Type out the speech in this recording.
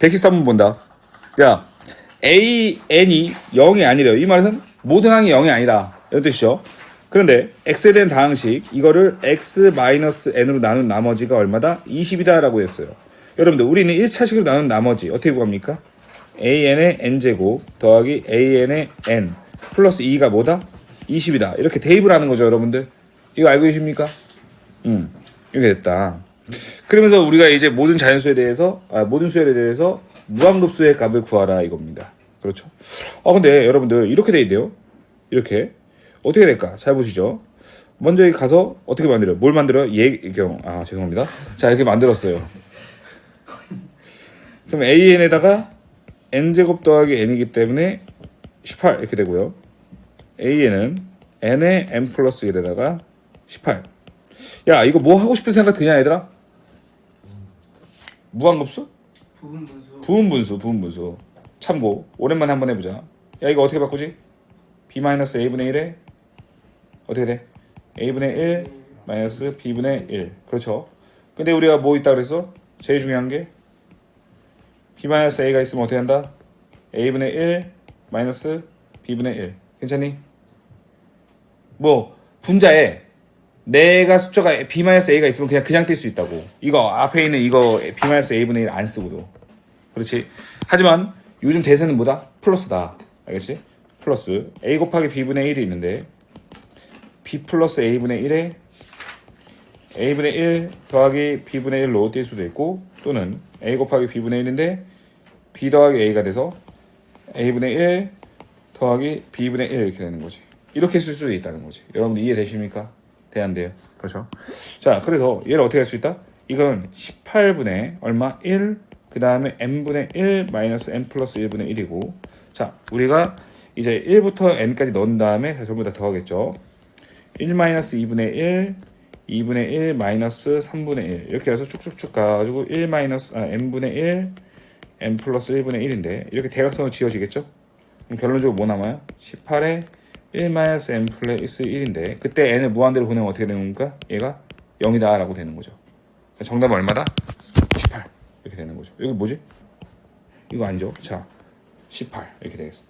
113번 본다. 야, a n이 0이 아니래요. 이 말은 모든 항이 0이 아니다. 이런 뜻이죠. 그런데 x에 대한 다항식 이거를 x-n으로 나눈 나머지가 얼마다? 20이다라고 했어요. 여러분들 우리는 1차식으로 나눈 나머지 어떻게 구합니까? an의 n제곱 더하기 an의 n 플러스 2가 뭐다? 20이다. 이렇게 대입을 하는 거죠, 여러분들. 이거 알고 계십니까? 음, 이렇게 됐다. 그러면서 우리가 이제 모든 자연수에 대해서 아, 모든 수열에 대해서 무한급수의 값을 구하라 이겁니다. 그렇죠? 아 근데 여러분들 이렇게 돼 있대요. 이렇게 어떻게 될까? 잘 보시죠. 먼저 가서 어떻게 만들어요? 뭘 만들어요? 예경 아 죄송합니다. 자 이렇게 만들었어요. 그럼 an에다가 n 제곱 더하기 n이기 때문에 18 이렇게 되고요. an은 n의 n 플러스 1에다가 18. 야 이거 뭐 하고 싶은 생각 드냐 얘들아? 무한급수? 부분 분수 부분분수 부분분수 참고 오랜만에 한번 해보자 야 이거 어떻게 바꾸지? b-a분의 1에 어떻게 돼? a분의 1 마이너스 b분의 1 그렇죠 근데 우리가 뭐 있다 그랬어? 제일 중요한 게 b-a가 있으면 어떻게 한다? a분의 1 마이너스 b분의 1 괜찮니? 뭐 분자에 내가 숫자가 b-a가 있으면 그냥 그냥 뗄 수 있다고 이거 앞에 있는 이거 b-a분의 1 안 쓰고도 그렇지 하지만 요즘 대세는 뭐다? 플러스다 알겠지? 플러스 a 곱하기 b분의 1이 있는데 b 플러스 a분의 1에 a분의 1 더하기 b분의 1로 뗄 수도 있고 또는 a 곱하기 b분의 1인데 b 더하기 a가 돼서 a분의 1 더하기 b분의 1 이렇게 되는 거지 이렇게 쓸 수도 있다는 거지 여러분들 이해되십니까? 대안돼요. 그렇죠. 자 그래서 얘를 어떻게 할 수 있다? 이건 18분의 얼마? 1 그 다음에 n분의 1 마이너스 n 플러스 1분의 1이고. 자 우리가 이제 1부터 n까지 넣은 다음에 다 전부 다 더하겠죠. 1 마이너스 2분의 1 2분의 1 마이너스 3분의 1 이렇게 해서 쭉쭉쭉 가가지고 1 마이너스 아, n분의 1 n 플러스 1분의 1인데 이렇게 대각선으로 지어지겠죠? 그럼 결론적으로 뭐 남아요? 18에 1 마이너스 n 플러스 1인데 그때 n을 무한대로 보내면 어떻게 되는 겁니까? 얘가 0이다 라고 되는 거죠 정답은 얼마다? 18 이렇게 되는 거죠 여기 뭐지? 이거 아니죠 자 18 이렇게 되겠습니다